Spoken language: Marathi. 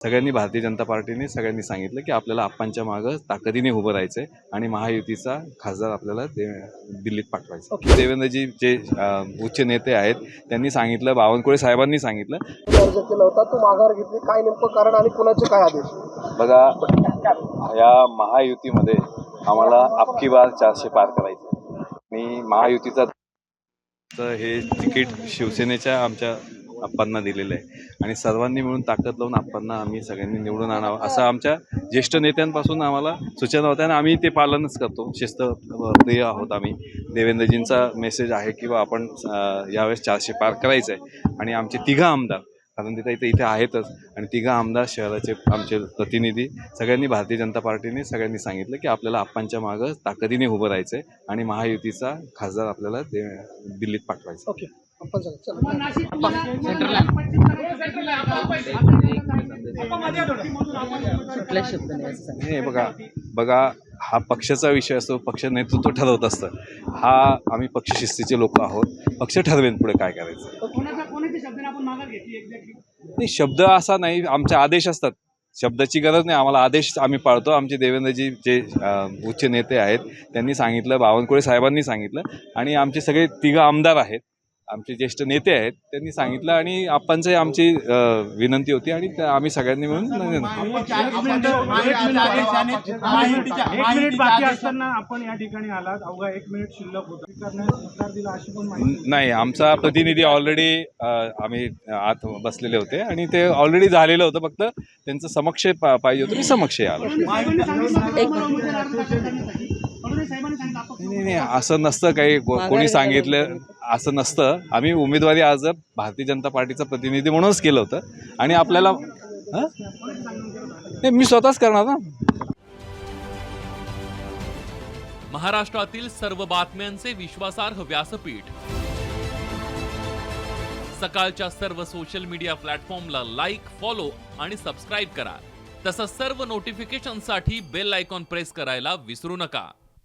सगळ्यांनी भारतीय जनता पार्टीने सगळ्यांनी सांगितलं की आपल्याला आप्पांच्या मागं ताकदीने उभं राहायचंय आणि महायुतीचा खासदार आपल्याला ते दिल्लीत पाठवायचा देवेंद्रजी जे उच्च नेते आहेत त्यांनी सांगितलं बावनकुळे साहेबांनी सांगितलं. अर्ज केला होता तो माघार घेतली. काय नेमकं कारण आणि कुणाचे काय आदेश? बघा या महायुतीमध्ये आम्हाला अबकी बार चारशे पार करायचं. आणि महायुतीचा हे तिकीट शिवसेनेच्या आमच्या आप्पांना दिलेलं आहे. आणि सर्वांनी मिळून ताकद लावून आप्पांना आम्ही सगळ्यांनी निवडून आणावं. असं आमच्या ज्येष्ठ नेत्यांपासून आम्हाला सूचना होत्या आणि आम्ही ते पालनच करतो. शिस्त प्रिय आहोत आम्ही. देवेंद्रजींचा मेसेज आहे किंवा आपण यावेळेस चारशे पार करायचं आहे आणि आमचे तिघं आमदार कारण तिथं इथे इथे आहेतच. आणि तिघा आमदार शहराचे आमचे प्रतिनिधी सगळ्यांनी भारतीय जनता पार्टीने सगळ्यांनी सांगितलं की आपल्याला आप्पांच्या मागं ताकदीने उभं राहायचं आहे आणि महायुतीचा खासदार आपल्याला ते दिल्लीत पाठवायचा ओके. आपण नाही बघा बघा हा पक्षाचा विषय असतो पक्ष नेतृत्व ठरवत असतं. हा आम्ही पक्षशिस्तीचे लोक आहोत. पक्ष ठरवेन पुढे काय करायचं. नाही शब्द असा नाही आमचे आदेश असतात. शब्दाची गरज नाही आम्हाला आदेश आम्ही पाळतो. आमचे देवेंद्रजी जे उच्च नेते आहेत त्यांनी सांगितलं बावनकुळे साहेबांनी सांगितलं आणि आमचे सगळे तिघं आमदार आहेत. आमचे ज्येष्ठ नेते आहेत त्यांनी सांगितलं आणि आप्पांची आमची विनंती होती आणि त्या आम्ही सगळ्यांनी मिळून एक मिनिट बाकी असताना आपण या ठिकाणी आलात अवघा एक मिनिट शिल्लक होतं नाही आमचा प्रतिनिधी ऑलरेडी आम्ही आत बसलेले होते आणि ते ऑलरेडी झालेलं होतं फक्त त्यांचं समक्ष पा- पाहिजे होतं मी समक्ष आलो नाही, नाही नाही असं नसतं काही को- कोणी सांगितलं असं नसतं. आम्ही उमेदवारी अर्ज भारतीय जनता पार्टीचा प्रतिनिधी म्हणूनच केलं होतं. आणि आपल्याला नाही मी स्वतःच करणार ना. महाराष्ट्रातील सर्व बातम्यांचे विश्वासार्ह व्यासपीठ. सकाळच्या सर्व सोशल मीडिया प्लॅटफॉर्मला लाईक फॉलो आणि सबस्क्राईब करा. तसंच सर्व नोटिफिकेशनसाठी बेल आयकॉन प्रेस करायला विसरू नका.